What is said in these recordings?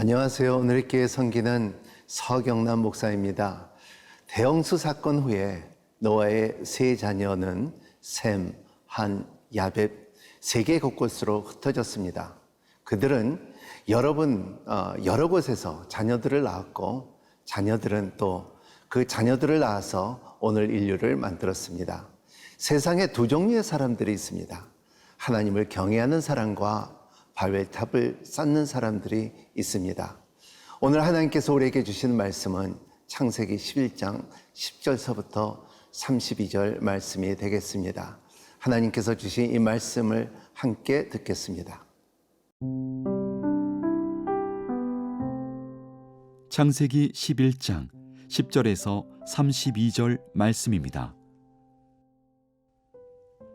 안녕하세요. 오늘 교회 성기는 서경남 목사입니다. 대형수 사건 후에 노아의 세 자녀는 셈, 한, 야벳 세계 곳곳으로 흩어졌습니다. 그들은 여러분 어, 여러 곳에서 자녀들을 낳았고 자녀들은 또 그 자녀들을 낳아서 오늘 인류를 만들었습니다. 세상에 두 종류의 사람들이 있습니다. 하나님을 경외하는 사람과 바벨탑을 쌓는 사람들이 있습니다. 오늘 하나님께서 우리에게 주시는 말씀은 창세기 11장 10절서부터 32절 말씀이 되겠습니다. 하나님께서 주신 이 말씀을 함께 듣겠습니다. 창세기 11장 10절에서 32절 말씀입니다.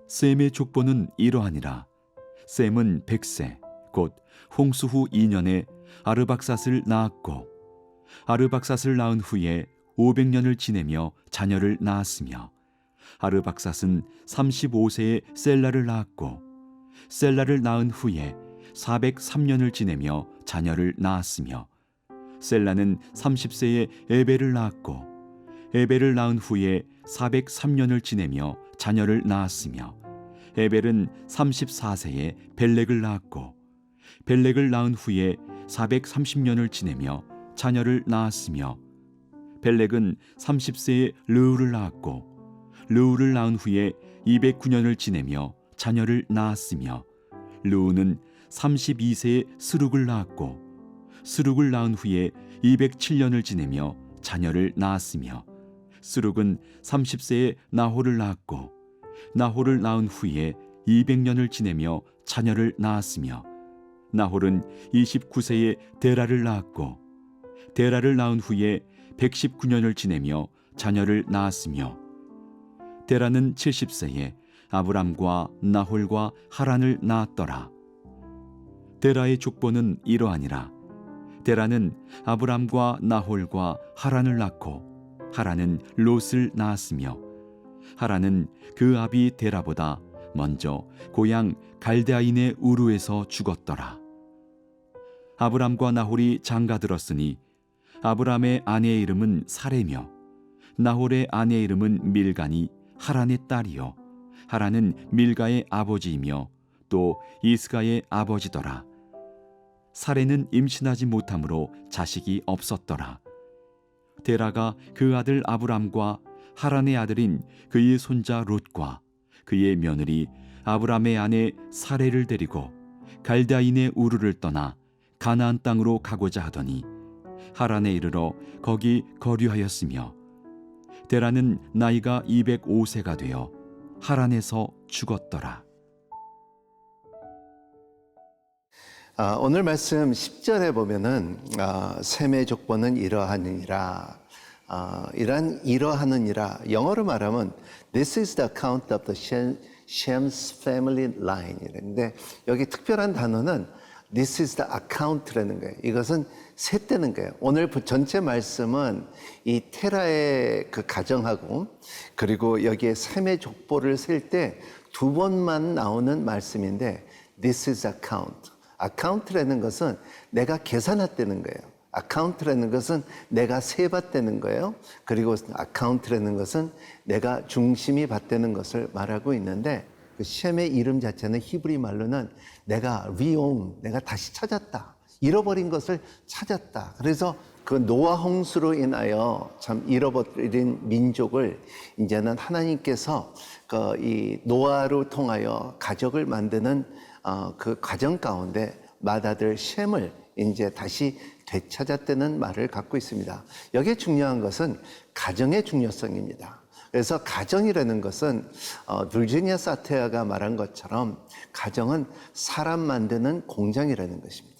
셈의 족보는 이러하니라. 셈은 백세 곧 홍수 후 2년에 아르박삿을 낳았고 아르박삿을 낳은 후에 500년을 지내며 자녀를 낳았으며 아르박삿은 35세에 셀라를 낳았고 셀라를 낳은 후에 403년을 지내며 자녀를 낳았으며 셀라는 30세에 에벨을 낳았고 에벨을 낳은 후에 403년을 지내며 자녀를 낳았으며 에벨은 34세에 벨렉을 낳았고 벨렉을 낳은 후에 430년을 지내며 자녀를 낳았으며 벨렉은 30세에 르우를 낳았고 르우를 낳은 후에 209년을 지내며 자녀를 낳았으며 르우는 32세에 스룩을 낳았고 스룩을 낳은 후에 207년을 지내며 자녀를 낳았으며 스룩은 30세에 나홀을 낳았고 나홀을 낳은 후에 200년을 지내며 자녀를 낳았으며 나홀은 29세에 데라를 낳았고 데라를 낳은 후에 119년을 지내며 자녀를 낳았으며 데라는 70세에 아브람과 나홀과 하란을 낳았더라 데라의 족보는 이러하니라 데라는 아브람과 나홀과 하란을 낳고 하란은 롯을 낳았으며 하란은 그 아비 데라보다 먼저 고향 갈대아인의 우루에서 죽었더라. 아브람과 나홀이 장가들었으니 아브람의 아내의 이름은 사레며 나홀의 아내의 이름은 밀간이 하란의 딸이요 하란은 밀가의 아버지이며 또 이스가의 아버지더라. 사레는 임신하지 못하므로 자식이 없었더라. 데라가 그 아들 아브람과 하란의 아들인 그의 손자 롯과 그의 며느리 아브람의 아내 사레를 데리고 갈다인의 우르를 떠나 가나안 땅으로 가고자 하더니 하란에 이르러 거기 거류하였으며 데라는 나이가 205세가 되어 하란에서 죽었더라. 아, 오늘 말씀 10절에 보면은 아, 셈의 족보는 이러하느니라. 아, 이란 이러하느니라. 영어로 말하면 This is the account of the Shem, Shem's family line. 이랬는데 여기 특별한 단어는 This is the account라는 거예요. 이것은 셋되는 거예요. 오늘 전체 말씀은 이 테라의 그 가정하고 그리고 여기에 셈의 족보를 셀 때 두 번만 나오는 말씀인데 This is account. 아카운트라는 것은 내가 계산했다는 거예요. 아카운트라는 것은 내가 세봤다는 거예요. 그리고 아카운트라는 것은 내가 중심이 받다는 것을 말하고 있는데 그 셈의 이름 자체는 히브리 말로는 내가 리온, 내가 다시 찾았다. 잃어버린 것을 찾았다. 그래서 그 노아 홍수로 인하여 참 잃어버린 민족을 이제는 하나님께서 그 이 노아로 통하여 가족을 만드는 어, 그 과정 가운데 맏아들 셈을 이제 다시 되찾았다는 말을 갖고 있습니다. 여기에 중요한 것은 가정의 중요성입니다. 그래서 가정이라는 것은 어, virginia 사테아가 말한 것처럼 가정은 사람 만드는 공장이라는 것입니다.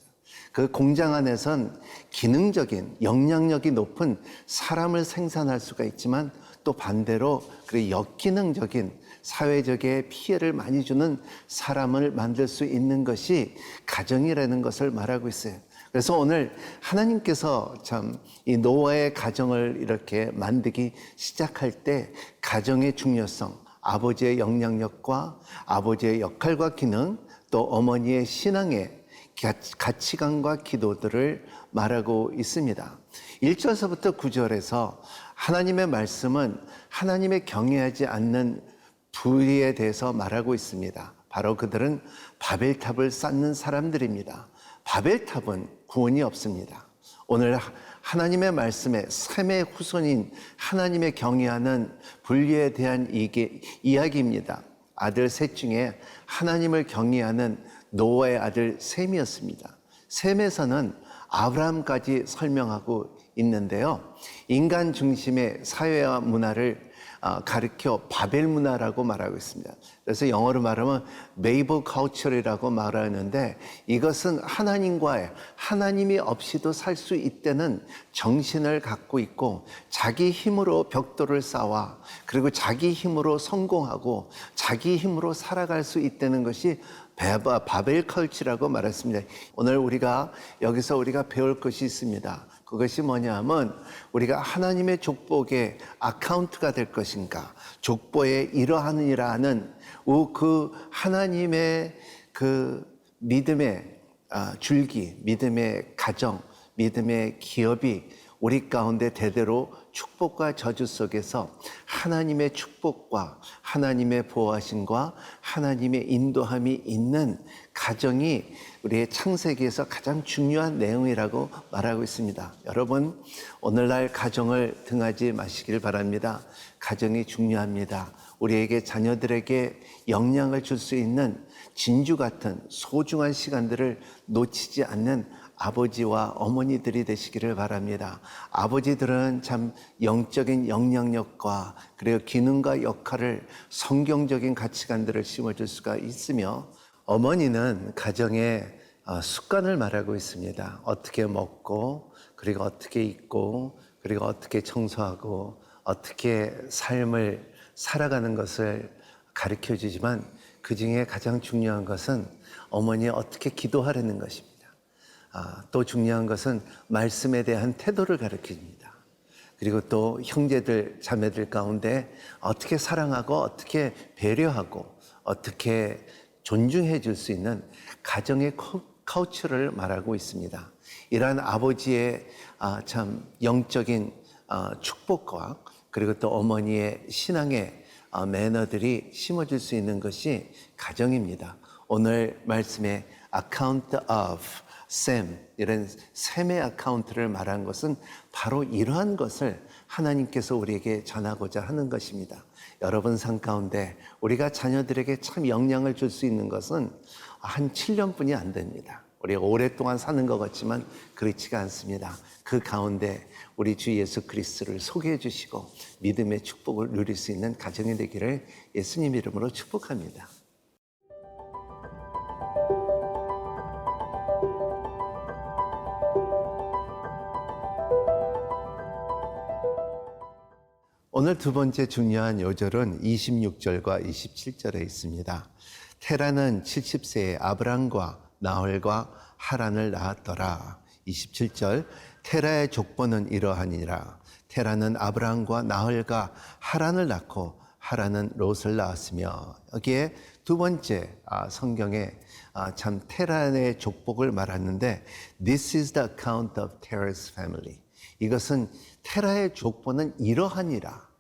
그 공장 안에선 기능적인 영향력이 높은 사람을 생산할 수가 있지만 또 반대로 그 역기능적인 사회적인 피해를 많이 주는 사람을 만들 수 있는 것이 가정이라는 것을 말하고 있어요. 그래서 오늘 하나님께서 참 이 노아의 가정을 이렇게 만들기 시작할 때 가정의 중요성, 아버지의 영향력과 아버지의 역할과 기능, 또 어머니의 신앙의 가- 가치관과 기도들을 말하고 있습니다. 1절서부터 9절에서 하나님의 말씀은 하나님의 경외하지 않는 부에 대해서 말하고 있습니다. 바로 그들은 바벨탑을 쌓는 사람들입니다. 바벨탑은 구원이 없습니다. 오늘 하- 하나님의 말씀에 셈의 후손인 하나님의 경외하는 분리에 대한 이게 이야기입니다. 아들 셋 중에 하나님을 경외하는 노아의 아들 셈이었습니다. 셈에서는 아브라함까지 설명하고 있는데요. 인간 중심의 사회와 문화를 아, 가르켜 바벨 문화라고 말하고 있습니다. 그래서 영어로 말하면 메이버 카우처리라고 말하는데 이것은 하나님과의 하나님이 없이도 살 수 있다는 정신을 갖고 있고 자기 힘으로 벽돌을 쌓아 그리고 자기 힘으로 성공하고 자기 힘으로 살아갈 수 있다는 것이 베바- 바벨 컬치라고 말했습니다. 오늘 우리가 여기서 우리가 배울 것이 있습니다. 그것이 뭐냐 하면 우리가 하나님의 족복의 아카운트가 될 것인가 족보에 이러하느니라 하는 우- 그 하나님의 그 믿음의 아, 줄기 믿음의 가정 믿음의 기업이 우리 가운데 대대로 축복과 저주 속에서 하나님의 축복과 하나님의 보호하심과 하나님의 인도함이 있는 가정이 우리의 창세기에서 가장 중요한 내용이라고 말하고 있습니다. 여러분, 오늘날 가정을 등하지 마시길 바랍니다. 가정이 중요합니다. 우리에게 자녀들에게 영향을 줄 수 있는 진주 같은 소중한 시간들을 놓치지 않는 아버지와 어머니들이 되시기를 바랍니다. 아버지들은 참 영적인 영향력과 그리고 기능과 역할을 성경적인 가치관들을 심어줄 수가 있으며 어머니는 가정의 어, 습관을 말하고 있습니다. 어떻게 먹고 그리고 어떻게 입고 그리고 어떻게 청소하고 어떻게 삶을 살아가는 것을 가르쳐 주지만 그 중에 가장 중요한 것은 어머니 어떻게 기도하려는 것입니다. 아, 또 중요한 것은 말씀에 대한 태도를 가르쳐 줍니다. 그리고 또 형제들, 자매들 가운데 어떻게 사랑하고 어떻게 배려하고 어떻게 존중해 줄 수 있는 가정의 코- 카우처를 말하고 있습니다. 이러한 아버지의 아, 참 영적인 아, 축복과 그리고 또 어머니의 신앙의 아, 매너들이 심어질 수 있는 것이 가정입니다. 오늘 말씀에 account of 셈 이런 셈의 아카운트를 말한 것은 바로 이러한 것을 하나님께서 우리에게 전하고자 하는 것입니다. 여러분 삶 가운데 우리가 자녀들에게 참 영향을 줄 수 있는 것은 한 7년뿐이 안 됩니다. 우리가 오랫동안 사는 것 같지만 그렇지가 않습니다. 그 가운데 우리 주 예수 그리스도를 소개해 주시고 믿음의 축복을 누릴 수 있는 가정이 되기를 예수님 이름으로 축복합니다. 오늘 두 번째 중요한 요절은 26절과 27절에 있습니다. 테라는 70세에 아브람과 나홀과 하란을 낳았더라. 27절 테라의 족보는 이러하니라. 테라는 아브람과 나홀과 하란을 낳고 하란은 롯을 낳았으며 여기에 두 번째 아, 성경에 아, 참 테란의 족복을 말하는데 This is the account of Terah's family. 이것은 테라의 족보는 이러하니라.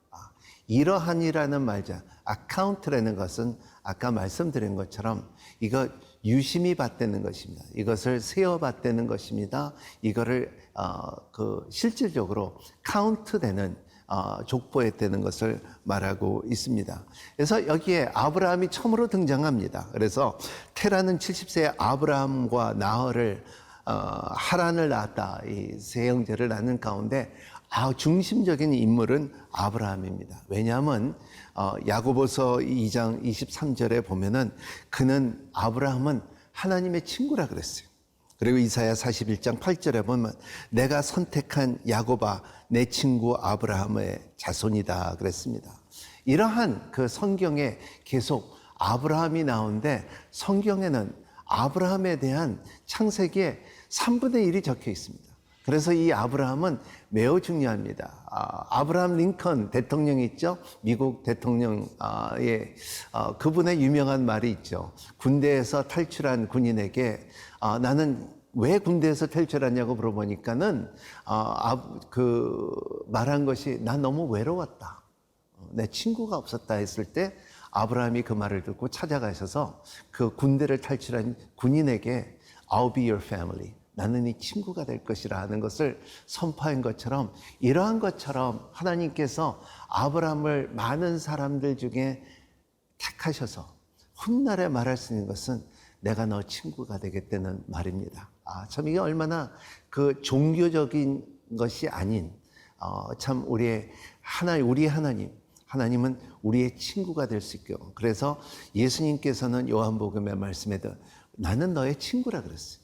아, 이러하니라는 말자. 아카운트라는 것은 아까 말씀드린 것처럼 이거 유심히 받대는 것입니다. 이것을 세어 받대는 것입니다. 이거를 어, 그 실질적으로 카운트되는 어, 족보에 되는 것을 말하고 있습니다. 그래서 여기에 아브라함이 처음으로 등장합니다. 그래서 테라는 70세의 아브라함과 나허를 어, 하란을 낳았다. 이 세 형제를 낳는 가운데 아, 중심적인 인물은 아브라함입니다. 왜냐하면 어, 야고보서 2장 23절에 보면은 그는 아브라함은 하나님의 친구라 그랬어요. 그리고 이사야 41장 8절에 보면 내가 선택한 야고바 내 친구 아브라함의 자손이다 그랬습니다. 이러한 그 성경에 계속 아브라함이 나오는데 성경에는 아브라함에 대한 창세기에 3분의 1이 적혀 있습니다. 그래서 이 아브라함은 매우 중요합니다. 아, 아브라함 링컨 대통령 있죠? 미국 대통령의 어, 그분의 유명한 말이 있죠. 군대에서 탈출한 군인에게 아, 나는 왜 군대에서 탈출하냐고 물어보니까는 아, 아, 그 말한 것이 난 너무 외로웠다. 어, 내 친구가 없었다 했을 때 아브라함이 그 말을 듣고 찾아가셔서 그 군대를 탈출한 군인에게 I'll be your family. 나는 네 친구가 될 것이라 하는 것을 선포한 것처럼 이러한 것처럼 하나님께서 아브라함을 많은 사람들 중에 택하셔서 훗날에 말할 수 있는 것은 내가 너 친구가 되겠다는 말입니다. 아, 참 이게 얼마나 그 종교적인 것이 아닌 어, 참 우리의 하나 우리 하나님 하나님은 우리의 친구가 될 수 있고 그래서 예수님께서는 요한복음의 말씀에도 나는 너의 친구라 그랬어요.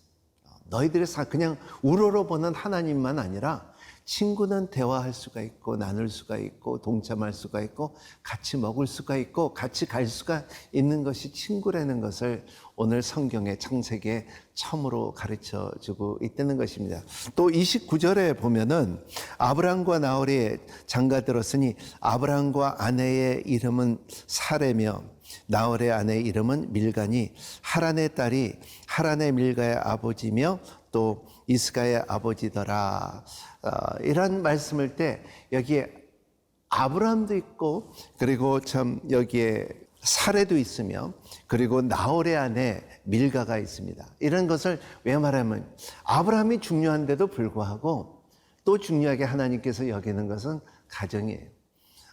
어, 너희들의 사 그냥 우러러 보는 하나님만 아니라 친구는 대화할 수가 있고 나눌 수가 있고 동참할 수가 있고 같이 먹을 수가 있고 같이 갈 수가 있는 것이 친구라는 것을 오늘 성경의 창세기에 처음으로 가르쳐 주고 있다는 것입니다. 또 29절에 보면은 아브람과 나홀이 장가 들었으니 아브람과 아내의 이름은 사레며 나홀의 아내의 이름은 밀가니 하란의 딸이 하란의 밀가의 아버지며 또 이스가의 아버지더라. 어, 이런 말씀을 때 여기에 아브라함도 있고 그리고 참 여기에 사례도 있으며 그리고 나홀의 아내 밀가가 있습니다. 이런 것을 왜 말하면 아브라함이 중요한데도 불구하고 또 중요하게 하나님께서 여기는 것은 가정이에요.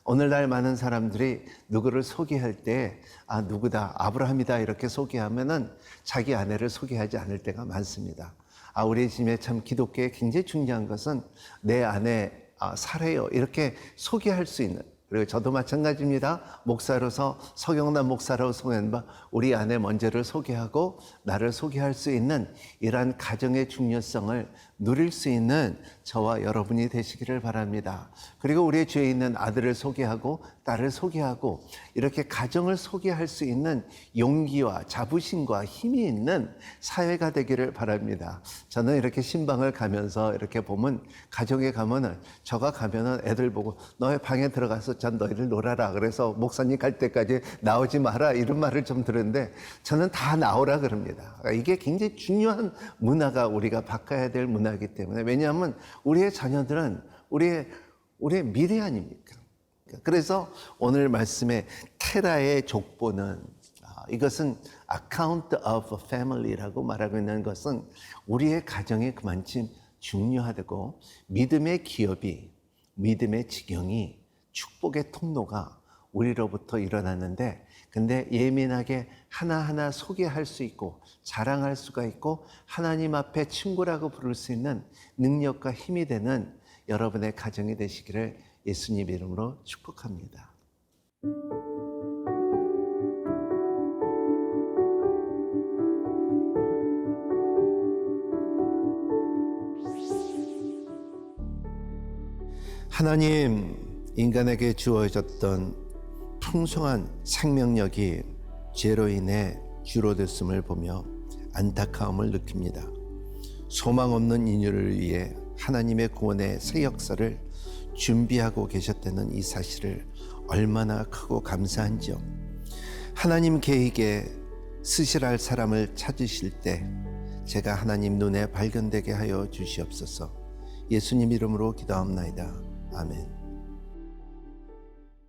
오늘날 많은 사람들이 누구를 소개할 때, 아, 누구다, 아브라함이다, 이렇게 소개하면은 자기 아내를 소개하지 않을 때가 많습니다. 아, 우리 집에 참 기독교에 굉장히 중요한 것은 내 아내, 아, 사래요. 이렇게 소개할 수 있는. 그리고 저도 마찬가지입니다. 목사로서 서경남 목사로 소개한 바 우리 아내 먼저를 소개하고 나를 소개할 수 있는 이러한 가정의 중요성을 누릴 수 있는 저와 여러분이 되시기를 바랍니다. 그리고 우리 주에 있는 아들을 소개하고 딸을 소개하고 이렇게 가정을 소개할 수 있는 용기와 자부심과 힘이 있는 사회가 되기를 바랍니다. 저는 이렇게 신방을 가면서 이렇게 보면 가정에 가면은 저가 가면은 애들 보고 너의 방에 들어가서 전 너희들 놀아라. 그래서 목사님 갈 때까지 나오지 마라. 이런 말을 좀 들었는데 저는 다 나오라 그럽니다. 그러니까 이게 굉장히 중요한 문화가 우리가 바꿔야 될 문화 이기 때문에 왜냐하면 우리의 자녀들은 우리의 우리의 미래 아닙니까? 그래서 오늘 말씀의 테라의 족보는 아, 이것은 account of a family라고 말하고 있는 것은 우리의 가정이 그만큼 중요하고 믿음의 기업이 믿음의 지경이 축복의 통로가 우리로부터 일어나는데 근데 예민하게 하나하나 소개할 수 있고 자랑할 수가 있고 하나님 앞에 친구라고 부를 수 있는 능력과 힘이 되는 여러분의 가정이 되시기를 예수님 이름으로 축복합니다. 하나님 인간에게 주어졌던 풍성한 생명력이 죄로 인해 줄어들음을 보며 안타까움을 느낍니다. 소망 없는 인류를 위해 하나님의 구원의 새 역사를 준비하고 계셨다는 이 사실을 얼마나 크고 감사한지요. 하나님 계획에 스실할 사람을 찾으실 때 제가 하나님 눈에 발견되게 하여 주시옵소서. 예수님 이름으로 기도합나이다. 아멘.